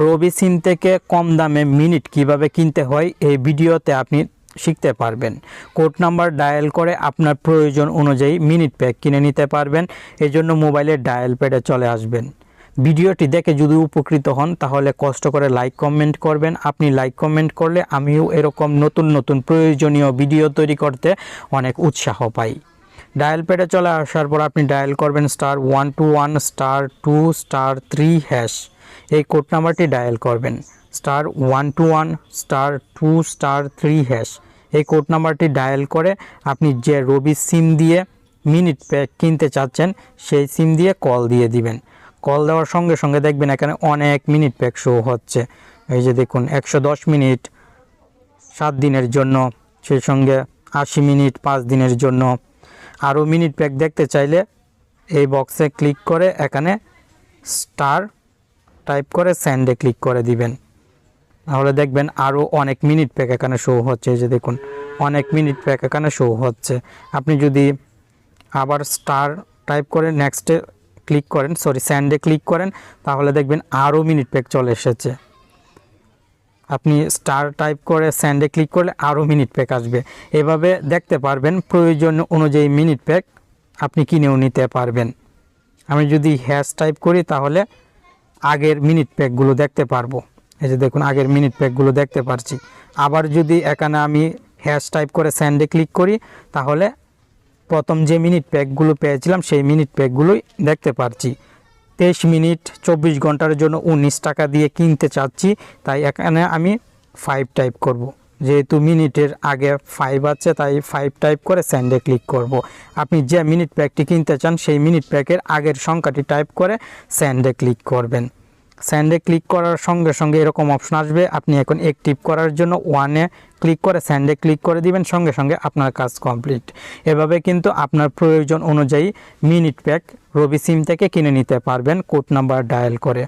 রবি সিম থেকে কম দামে মিনিট কীভাবে কিনতে হয় এই ভিডিওতে আপনি শিখতে পারবেন। কোড নাম্বার ডায়াল করে আপনার প্রয়োজন অনুযায়ী মিনিট প্যাক কিনে নিতে পারবেন। এজন্য মোবাইলের ডায়াল প্যাডে চলে আসবেন। ভিডিওটি দেখে যদি উপকৃত হন, তাহলে কষ্ট করে লাইক কমেন্ট করবেন। আপনি লাইক কমেন্ট করলে আমিও এরকম নতুন নতুন প্রয়োজনীয় ভিডিও তৈরি করতে অনেক উৎসাহ পাই। ডায়াল প্যাডে চলে আসার পর আপনি ডায়াল করবেন star one two one star two star three hash এই কোড নাম্বারটি ডায়াল করবেন। Star one two one star two star three hash এই কোড নাম্বারটি ডায়াল করে আপনি যে রবি সিম দিয়ে মিনিট প্যাক কিনতে চাচ্ছেন, সেই সিম দিয়ে কল দিয়ে দিবেন। কল দেওয়ার সঙ্গে সঙ্গে দেখবেন এখানে অনেক মিনিট প্যাক শো হচ্ছে। এই যে দেখুন, একশো দশ মিনিট সাত দিনের জন্য, সেই সঙ্গে আশি মিনিট পাঁচ দিনের জন্য। আরও মিনিট প্যাক দেখতে চাইলে এই বক্সে ক্লিক করে এখানে স্টার টাইপ করে স্যান্ডে ক্লিক করে দিবেন। তাহলে দেখবেন আরও অনেক মিনিট প্যাক এখানে শো হচ্ছে যে দেখুন, অনেক মিনিট প্যাক এখানে শো হচ্ছে। আপনি যদি আবার স্টার টাইপ করে নেক্সটে ক্লিক করেন সরি স্যান্ডে ক্লিক করেন, তাহলে দেখবেন আরও মিনিট প্যাক চলে এসেছে। আপনি স্টার টাইপ করে স্যান্ডে ক্লিক করলে আরও মিনিট প্যাক আসবে। এভাবে দেখতে পারবেন, প্রয়োজন অনুযায়ী মিনিট প্যাক আপনি কিনেও নিতে পারবেন। আমি যদি হ্যাশ টাইপ করি তাহলে আগের মিনিট প্যাকগুলো দেখতে পারব। এই যে দেখুন, আগের মিনিট প্যাকগুলো দেখতে পারছি। আবার যদি এখানে আমি হ্যাশ টাইপ করে স্যান্ডে ক্লিক করি, তাহলে প্রথম যে মিনিট প্যাকগুলো পেয়েছিলাম, সেই মিনিট প্যাকগুলোই দেখতে পারছি। তেইশ মিনিট চব্বিশ ঘণ্টার জন্য উনিশ টাকা দিয়ে কিনতে চাচ্ছি, তাই এখানে আমি ফাইভ টাইপ করব। যেহেতু মিনিটের আগে ফাইভ আছে, তাই ফাইভ টাইপ করে স্যান্ডে ক্লিক করব। আপনি যে মিনিট প্যাকটি কিনতে চান, সেই মিনিট প্যাকের আগের সংখ্যাটি টাইপ করে স্যান্ডে ক্লিক করবেন। স্যান্ডে ক্লিক করার সঙ্গে সঙ্গে এরকম অপশন আসবে। আপনি এখন অ্যাক্টিভ করার জন্য ওয়ানে ক্লিক করে স্যান্ডে ক্লিক করে দিবেন, সঙ্গে সঙ্গে আপনার কাজ কমপ্লিট এভাবে কিন্তু আপনার প্রয়োজন অনুযায়ী মিনিট প্যাক রবি সিম থেকে কিনে নিতে পারবেন কোড নাম্বার ডায়াল করে।